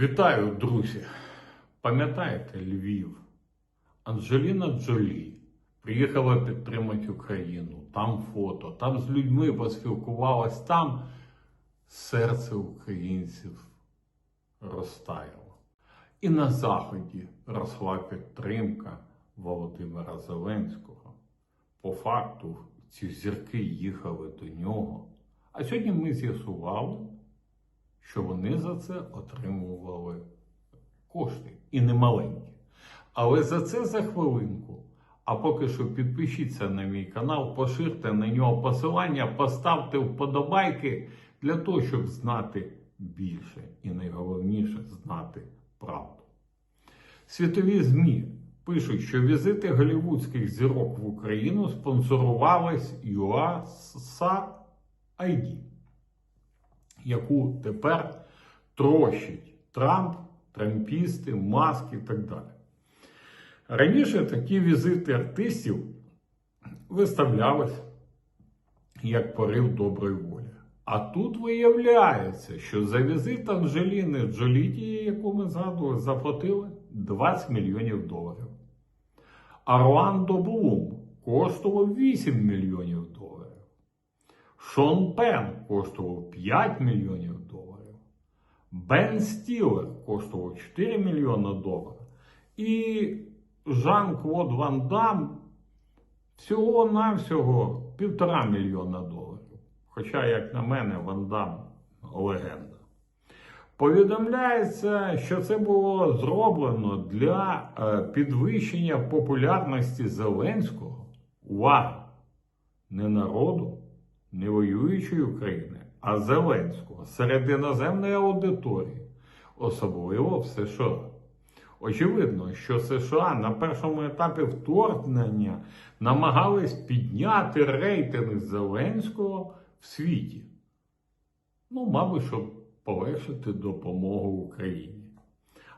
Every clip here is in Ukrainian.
Вітаю, друзі! Пам'ятаєте Львів? Анджеліна Джолі приїхала підтримати Україну. Там фото, там з людьми поспілкувалась, там серце українців розтаяло. І на Заході росла підтримка Володимира Зеленського. По факту ці зірки їхали до нього. А сьогодні ми з'ясували, що вони за це отримували кошти і немаленькі. Але за це за хвилинку. А поки що підпишіться на мій канал, поширте на нього посилання, поставте вподобайки для того, щоб знати більше і найголовніше знати правду. Світові ЗМІ пишуть, що візити голівудських зірок в Україну спонсорувались USAID, яку тепер трощить Трамп, трампісти, маски і так далі. Раніше такі візити артистів виставлялись як порив доброї волі. А тут виявляється, що за візит Анджеліни Джоліті, яку ми згадували, заплатили 20 мільйонів доларів. А Руандо Блум коштував 8 мільйонів доларів. Шон Пен коштував 5 мільйонів доларів. Бен Стілер коштував 4 мільйони доларів. І Жан-Клод Ван Дам всього-навсього півтора мільйона доларів. Хоча, як на мене, Ван Дам легенда. Повідомляється, що це було зроблено для е, підвищення популярності Зеленського. Увага! Не народу, не воюючої України, а Зеленського серед іноземної аудиторії, особливо в США. Очевидно, що США на першому етапі вторгнення намагались підняти рейтинг Зеленського в світі. Ну, мабуть, щоб полегшити допомогу Україні.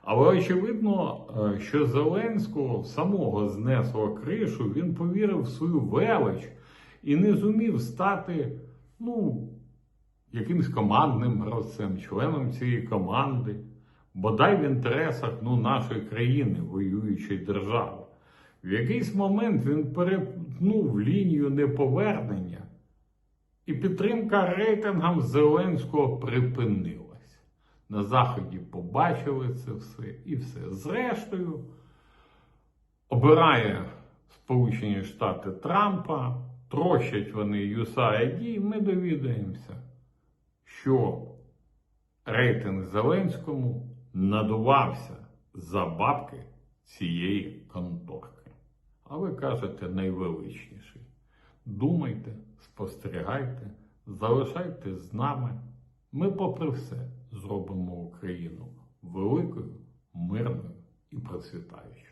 Але очевидно, е, що Зеленського самого знесло кришу, він повірив в свою велич і не зумів стати, ну, якимсь командним гравцем, членом цієї команди, бодай в інтересах ну, нашої країни, воюючої держави. В якийсь момент він перетнув лінію неповернення, і підтримка рейтингам Зеленського припинилась. На Заході побачили це все і все. Зрештою, обирає Сполучені Штати Трампа, трощать вони USAID, і ми довідаємося, що рейтинг Зеленському надувався за бабки цієї конторки. А ви кажете найвеличніший. Думайте, спостерігайте, залишайтесь з нами. Ми, попри все, зробимо Україну великою, мирною і процвітаючою.